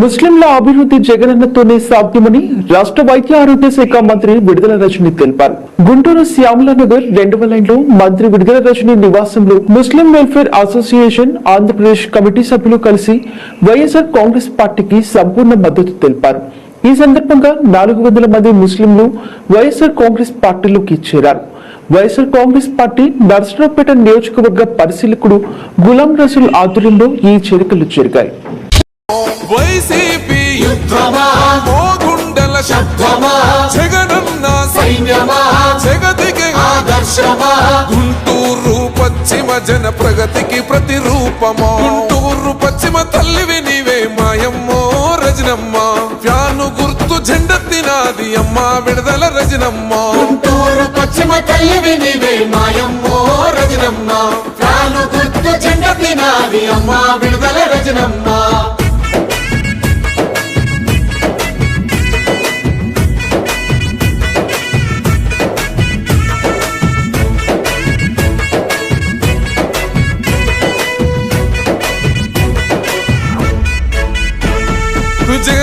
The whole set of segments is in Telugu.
ముస్లింల అభివృద్ధి జగనన్నతోనే సాధ్యమని రాష్ట్ర వైద్య ఆరోగ్య శాఖ మంత్రి విడుదల రజని తెలిపారు. గుంటూరు శ్యామలానగర్ రెండవ లైన్లో మంత్రి విడుదల రజని నివాసంలో Muslim welfare association Andhra Pradesh committee సభ్యులు కలిసి వైఎస్ఆర్ కాంగ్రెస్ పార్టీకి సంపూర్ణ మద్దతు తెలిపారు. ఈ సందర్భంగా నాలుగు వందల మంది ముస్లింలు వైఎస్ఆర్ కాంగ్రెస్ పార్టీలోకి చేరారు. వైఎస్ఆర్ కాంగ్రెస్ పార్టీ నర్సరావుపేట నియోజకవర్గ పరిశీలకుడు గులాం రసూల్ ఆధ్వర్యంలో ఈ చేరికలు జరిగాయి. వైసీపీ యుద్ధమా? మోగుండల శబ్దమా? జగనన్న సైన్యమా? జగతికి ఆదర్శమా? గుంటూరు పశ్చిమ జన ప్రగతికి ప్రతిరూపమా? గుంటూరు పశ్చిమ తల్లివి నీవే మాయమ్మో రజనమ్మ. ఫ్యాను గుర్తు జెండెత్తినాది అమ్మ విడుదల రజనమ్మ. గుంటూరు పశ్చిమ తల్లివి నీవే మాయమ్మో రజనమ్మ. ప్రాణు గుర్తు జెండెత్తినాది అమ్మ విడుదల రజనమ్మ.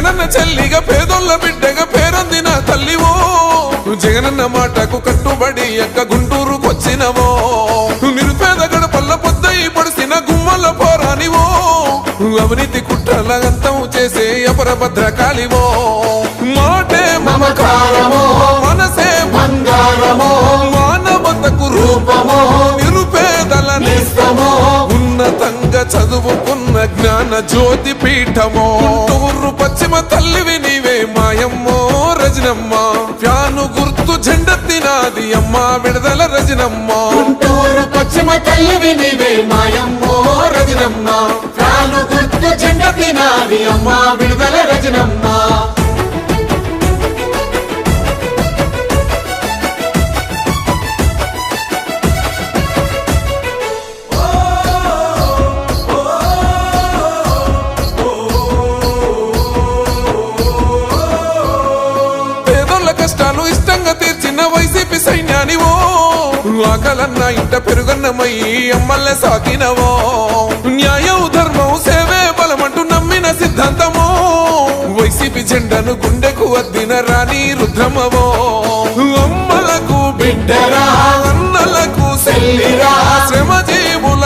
జగనన్న చెల్లిగా పేదోళ్ళ బిడ్డగా పేరొందిన తల్లివో. జగనన్న మాటకు కట్టుబడి ఎక్క గుంటూరుకొచ్చినవో. నిరుపేద గడపల్ల పొద్దయి పడిసిన గుమ్మల పోరానివో. అవినీతి కుట్రల అంతం చేసే అపరభద్ర కాలివో. మాటే మమకారమో మనసే బంగారమో మానవతకు రూపమో చదువుకున్న జ్ఞాన జ్యోతి పీఠమో. గుంటూరు పశ్చిమ తల్లివి నీవే మాయమ్మో రజనమ్మ. ఫ్యాను గుర్తు జెండెత్తినాది అమ్మ విడుదల రజనమ్మ. గుంటూరు పశ్చిమ తల్లివి నీవే మాయమ్మో రజనమ్మ. ప్రాణు గుర్తు జెండ తినాది అమ్మ విడుదల రజనమ్మ. కష్టాలు ఇష్టంగా తీర్చిన వైసీపీ సైన్యానివో. ఆకలన్న ఇంట పెరుగన్నమయ్యి అమ్మల్లే సాకినవో. న్యాయం ధర్మం సేవే బలమంటూ నమ్మిన సిద్ధాంతమో. వైసీపీ జెండను గుండెకు వద్దిన రాణి రుద్రమవో. అమ్మలకు బిడ్డరా అన్నలకు సెల్లిరా శ్రమ జీవుల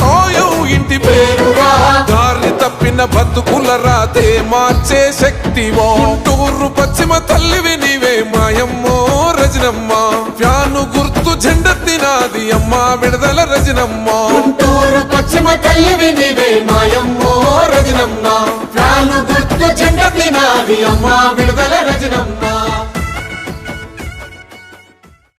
సోయం ఇంటి పేరుగా దారి తప్పిన బతుకులరా రాతే మార్చే శక్తివో. గుంటూరు పశ్చిమ తల్లివి నీవే మాయమ్మో రజనమ్మ. ఫ్యాను గుర్తు జెండెత్తినాది అమ్మ విడుదల రజనమ్మ. గుంటూరు పశ్చిమ తల్లివి నీవే మాయమ్మో రజనమ్మ. ప్రాణు గుర్తు జెండ తినాది అమ్మ విడుదల రజనమ్మ.